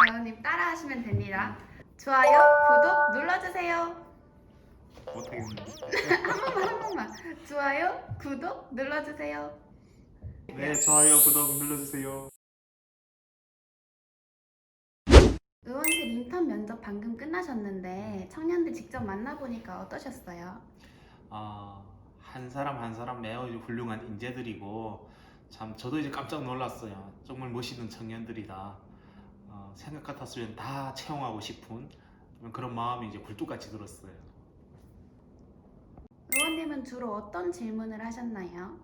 의원님 따라하시면 됩니다. 좋아요, 구독 눌러주세요. 한 번만 한 번만. 좋아요, 구독 눌러주세요. 네, 좋아요, 구독 눌러주세요. 의원실 인턴 면접 방금 끝나셨는데 청년들 직접 만나보니까 어떠셨어요? 아, 한 사람 한 사람 매우 훌륭한 인재들이고 참 저도 이제 깜짝 놀랐어요. 정말 멋있는 청년들이다. 어, 생각 같았으면 다 채용하고 싶은 그런 마음이 이제 굴뚝같이 들었어요. 의원님은 주로 어떤 질문을 하셨나요?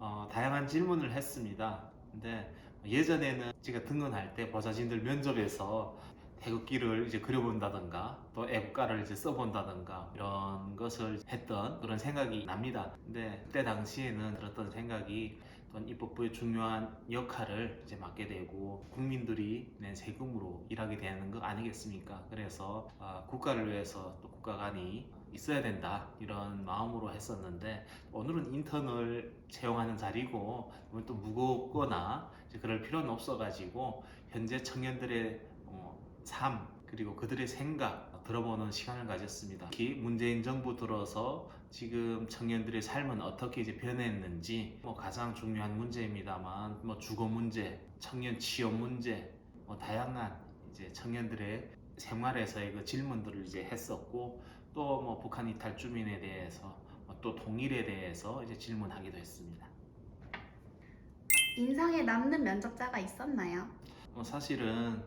어, 다양한 질문을 했습니다. 근데 예전에는 제가 등원할 때 보좌진들 면접에서 태극기를 이제 그려본다던가 또 애국가를 이제 써본다던가 이런 것을 했던 그런 생각이 납니다. 근데 그때 당시에는 들었던 생각이 또한 입법부의 중요한 역할을 이제 맡게 되고 국민들이 낸 세금으로 일하게 되는 거 아니겠습니까? 그래서 아, 국가를 위해서 또 국가관이 있어야 된다 이런 마음으로 했었는데 오늘은 인턴을 채용하는 자리고 또 무겁거나 그럴 필요는 없어가지고 현재 청년들의 어, 삶 그리고 그들의 생각 들어보는 시간을 가졌습니다. 특히 문재인 정부 들어서 지금 청년들의 삶은 어떻게 이제 변했는지 뭐 가장 중요한 문제입니다만 뭐 주거 문제, 청년 취업 문제, 뭐 다양한 이제 청년들의 생활에서의 그 질문들을 이제 했었고 또 뭐 북한 이탈 주민에 대해서 뭐또 통일에 대해서 이제 질문하기도 했습니다. 인상에 남는 면접자가 있었나요? 뭐 사실은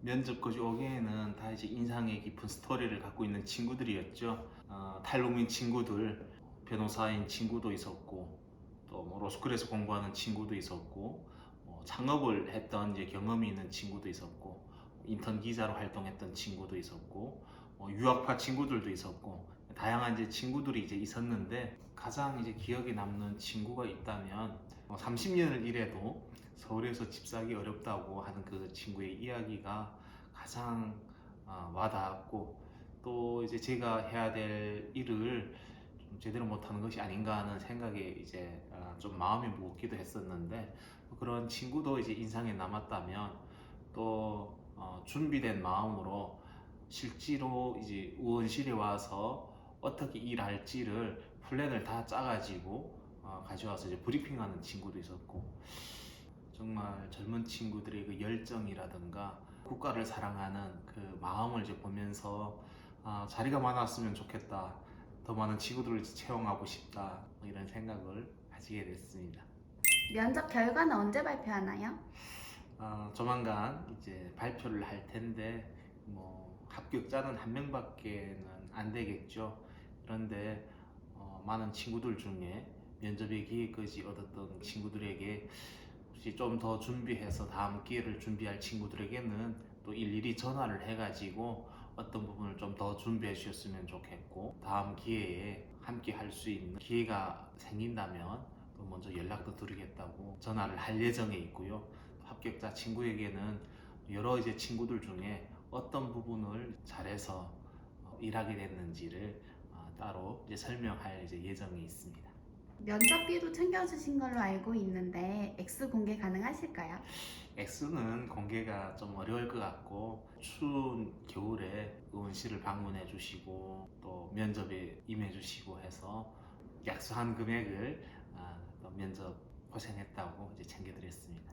면접까지 오기에는 다 이제 인상에 깊은 스토리를 갖고 있는 친구들이었죠. 어, 탈북민 친구들, 변호사인 친구도 있었고, 또 뭐 로스쿨에서 공부하는 친구도 있었고, 뭐 창업을 했던 이제 경험이 있는 친구도 있었고, 인턴 기자로 활동했던 친구도 있었고, 뭐 유학파 친구들도 있었고, 다양한 이제 친구들이 이제 있었는데 가장 이제 기억에 남는 친구가 있다면 30년을 일해도 서울에서 집 사기 어렵다고 하는 그 친구의 이야기가 가장 어, 와닿았고 또 이제 제가 해야 될 일을 좀 제대로 못하는 것이 아닌가 하는 생각에 이제 어, 좀 마음이 무겁기도 했었는데 그런 친구도 이제 인상에 남았다면 또 어, 준비된 마음으로 실제로 이제 의원실에 와서 어떻게 일할지를 플랜을 다 짜가지고 어, 가져와서 이제 브리핑하는 친구도 있었고 정말 젊은 친구들의 그 열정이라든가 국가를 사랑하는 그 마음을 이제 보면서 아, 자리가 많았으면 좋겠다. 더 많은 친구들을 채용하고 싶다. 뭐 이런 생각을 가지게 됐습니다. 면접 결과는 언제 발표하나요? 아, 조만간 이제 발표를 할 텐데 뭐 합격자는 한 명밖에는 안 되겠죠. 그런데 어, 많은 친구들 중에 면접의 기회까지 얻었던 친구들에게 혹시 좀 더 준비해서 다음 기회를 준비할 친구들에게는 또 일일이 전화를 해가지고 어떤 부분을 좀 더 준비해 주셨으면 좋겠고 다음 기회에 함께 할 수 있는 기회가 생긴다면 또 먼저 연락도 드리겠다고 전화를 할 예정에 있고요. 합격자 친구에게는 여러 이제 친구들 중에 어떤 부분을 잘해서 어, 일하게 됐는지를 어, 따로 이제 설명할 이제 예정이 있습니다. 면접비도 챙겨주신 걸로 알고 있는데 X 공개 가능하실까요? X는 공개가 좀 어려울 것 같고 추운 겨울에 의원실을 방문해 주시고 또 면접에 임해 주시고 해서 약속한 금액을 아, 또 면접 고생했다고 이제 챙겨드렸습니다.